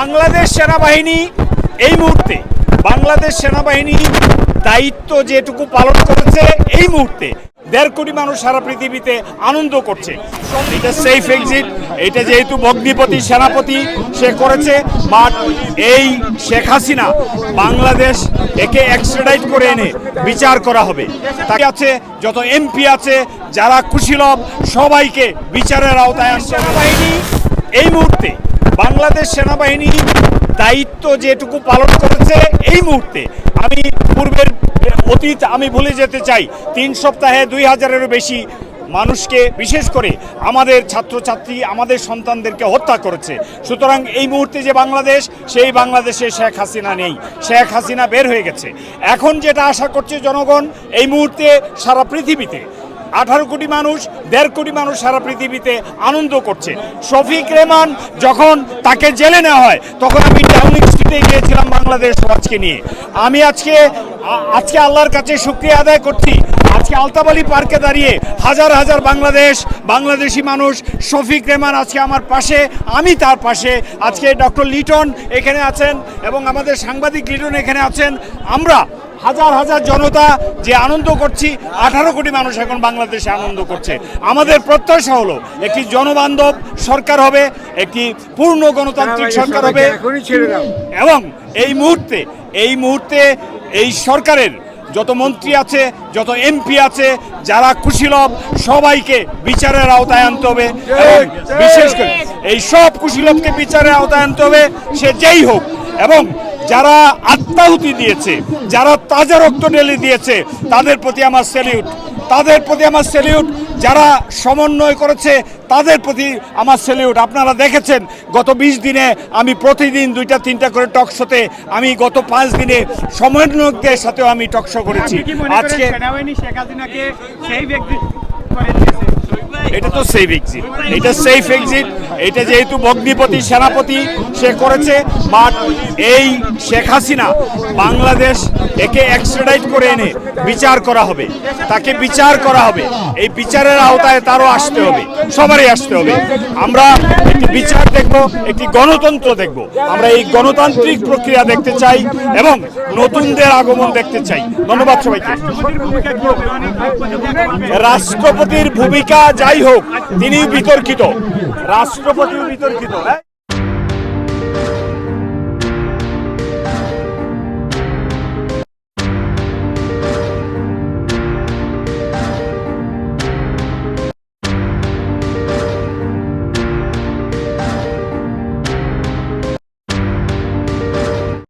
বাংলাদেশ সেনাবাহিনী এই মুহূর্তে, বাংলাদেশ সেনাবাহিনী দায়িত্ব যেটুকু পালন করেছে এই মুহূর্তে দেড় কোটি মানুষ সারা পৃথিবীতে আনন্দ করছে। এটা সেফ এক্সিট এটা যেহেতু ভগ্নিপতি সেনাপতি সে করেছে বাট এই শেখ হাসিনা বাংলাদেশ একে এক্সট্রাডাইট করে এনে বিচার করা হবে। তাকে আছে, যত এমপি আছে, যারা কুশীলভ সবাইকে বিচারের আওতায় আনছে এই মুহূর্তে বাংলাদেশ সেনাবাহিনী দায়িত্ব যেটুকু পালন করেছে এই মুহূর্তে। আমি পূর্বের অতীত আমি ভুলে যেতে চাই। তিন সপ্তাহে দুই হাজারেরও বেশি মানুষকে, বিশেষ করে আমাদের ছাত্রছাত্রী, আমাদের সন্তানদেরকে হত্যা করেছে। সুতরাং এই মুহূর্তে যে বাংলাদেশ, সেই বাংলাদেশে শেখ হাসিনা নেই। শেখ হাসিনা বের হয়ে গেছে। এখন যেটা আশা করছে জনগণ, এই মুহূর্তে সারা পৃথিবীতে আঠারো কোটি মানুষ, দেড় কোটি মানুষ সারা পৃথিবীতে আনন্দ করছে। শফিক রেহমান যখন তাকে জেলে নেওয়া হয়, তখন আমি ডাউনিং স্ট্রিটে গিয়েছিলাম বাংলাদেশ ওয়াচকে নিয়ে। আমি আজকে আজকে আল্লাহর কাছে শুক্রিয়া আদায় করছি। আজকে আলতাবালি পার্কে দাঁড়িয়ে হাজার হাজার বাংলাদেশ, বাংলাদেশি মানুষ, শফিক রেহমান আজকে আমার পাশে, আমি তার পাশে। আজকে ডক্টর লিটন এখানে আছেন এবং আমাদের সাংবাদিক লিটন এখানে আছেন। আমরা হাজার হাজার জনতা যে আনন্দ করছি আঠারো কোটি মানুষ এখন বাংলাদেশে আনন্দ করছে। আমাদের প্রত্যাশা হলো একটি জনবান্ধব সরকার হবে একটি পূর্ণ গণতান্ত্রিক সরকার হবে। এবং এই মুহূর্তে এই মুহূর্তে এই সরকারের যত মন্ত্রী আছে যত এমপি আছে যারা কুশীলভ সবাইকে বিচারের আওতায় আনতে হবে। এবং বিশেষ করে এই সব কুশীলভকে বিচারের আওতায় আনতে হবে সে যেই হোক। এবং যারা আত্মাহুতি দিয়েছে যারা তাজা রক্ত ঢেলে দিয়েছে তাদের প্রতি আমার স্যালিউট তাদের প্রতি আমার স্যালিউট যারা সমন্বয় করেছে তাদের প্রতি আমার স্যালিউট আপনারা দেখেছেন গত বিশ দিনে আমি প্রতিদিন দুইটা তিনটা করে টক শোতে আমি গত পাঁচ দিনে সমন্বয়কদের সাথেও আমি টক শো করেছি। আজকে সেই ব্যক্তি এটা তো সেফ এক্সিট এটা সেফ এক্সিট এটা যেহেতু ভগ্নিপতি সেনাপতি সে করেছে বাট এই শেখ হাসিনা বাংলাদেশ একে এক্সট্রাডাইট করে এনে বিচার করা হবে। তাকে বিচার করা হবে। এই বিচারের আওতায় তারও আসতে হবে। সবারই আসতে হবে। আমরা একটি বিচার দেখব একটি গণতন্ত্র দেখব। আমরা এই গণতান্ত্রিক প্রক্রিয়া দেখতে চাই এবং নতুনদের আগমন দেখতে চাই। ধন্যবাদ সবাইকে। ভূমিকা। রাষ্ট্রপতির ভূমিকা যাই হোক তিনি বিতর্কিত রাষ্ট্রপতিও বিতর্কিত হ্যাঁ?